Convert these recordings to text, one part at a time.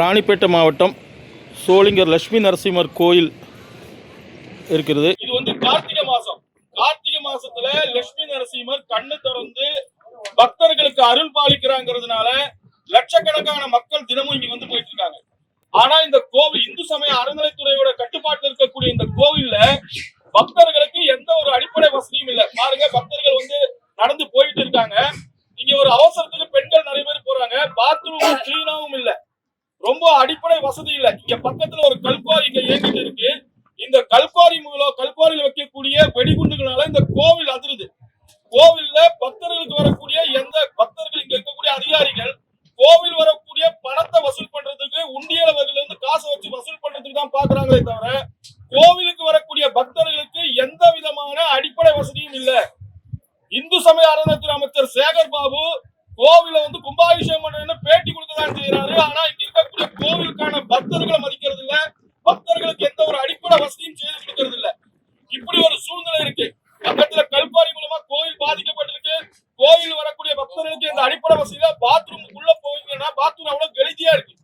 ராணிப்பேட்டை மாவட்டம் சோளிங்கர் லட்சுமி நரசிம்மர் கோயில் இருக்கிறது. இது வந்து கார்த்திகை மாசம். கார்த்திகை மாசத்துல லட்சுமி நரசிம்மர் கண்ணு திறந்து பக்தர்களுக்கு அருள் பாலிக்கிறாங்கிறதுனால லட்சக்கணக்கான மக்கள் தினமும் இங்க வந்து போயிட்டு இருக்காங்க. ஆனா இந்த கோவில் இந்து சமய அறநிலைத்துறையோட கட்டுப்பாட்டில் இருக்கக்கூடிய இந்த கோவில்ல பக்தர்களுக்கு எந்த ஒரு அடிப்படை வசதியும் இல்ல. பாருங்க பக்தர்கள் வந்து நடந்து போயிட்டு இருக்காங்க. இங்க ஒரு அவசரத்துக்கு பெண்கள் நிறைய பேர் போறாங்க. பாத்ரூம் கிளீனாவும் இல்லை. ரொம்ப அடிப்படை வசதி இல்ல. இங்க பக்கத்துல ஒரு கல்குவாரி இங்க இயங்கிட்டு இருக்கு. இந்த கல்குவாரி மூலம் கல்குவாரியில் வைக்கக்கூடிய வெடிகுண்டுகளால இந்த கோவில் அதிருது. கோவில்ல பக்தர்களுக்கு வரக்கூடிய எந்த பக்தர்கள் இங்க இருக்கக்கூடிய அதிகாரிகள் கோவில் வரக்கூடிய பணத்தை வசூல் பண்றதுக்கு உண்டியல இருந்து காசை வச்சு வசூல் பண்றதுக்கு தான் பாக்குறாங்களே தவிர கோவிலுக்கு வரக்கூடிய பக்தர்களுக்கு எந்த விதமான அடிப்படை வசதியும் இல்ல. இந்து சமய அறநிலையத்துறை அமைச்சர் சேகர் பாபு கோவில வந்து கும்பாபிஷேகம் பக்தர்களை மதிக்கிறது இல்ல பக்தர்களுக்கு எந்த ஒரு அடிப்படை வசதியும் செய்து கொடுக்கறது இல்ல இப்படி ஒரு சூழ்நிலை இருக்கு. பக்கத்துல கல்பாரி மூலமா கோவில் பாதிக்கப்பட்டிருக்கு. கோவில் வரக்கூடிய பக்தர்களுக்கு இந்த அடிப்படை வசதியில பாத்ரூம் உள்ள போவீங்கன்னா பாத்ரூம் அவ்வளவு கெளிதியா இருக்கு.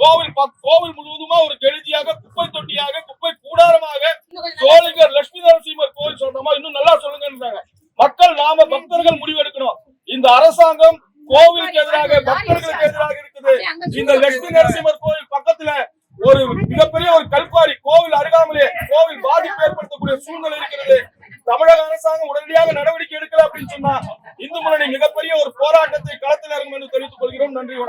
கோவில் கோவில் முழுவதுமா ஒரு கெளிதியாக குப்பை தொட்டியாக குப்பை கூடாரமாக சோழிங்கர் லட்சுமி நரசிம்மர் கோவில் சொல்றோமா இன்னும் நல்லா சொல்லுங்கன்றாங்க. மக்கள் நாம பக்தர்கள் முடிவெடுக்கணும். இந்த அரசாங்கம் கோவிலுக்கு எதிராக பக்தர்களுக்கு எதிராக இருக்குது. இந்த லட்சுமி நரசிம்மர் அப்படின்னு சொன்னா இந்து முன்னணி மிகப்பெரிய ஒரு போராட்டத்தை களத்தில் இறங்கும் என்று தெரிவித்துக் கொள்கிறோம். நன்றி வணக்கம்.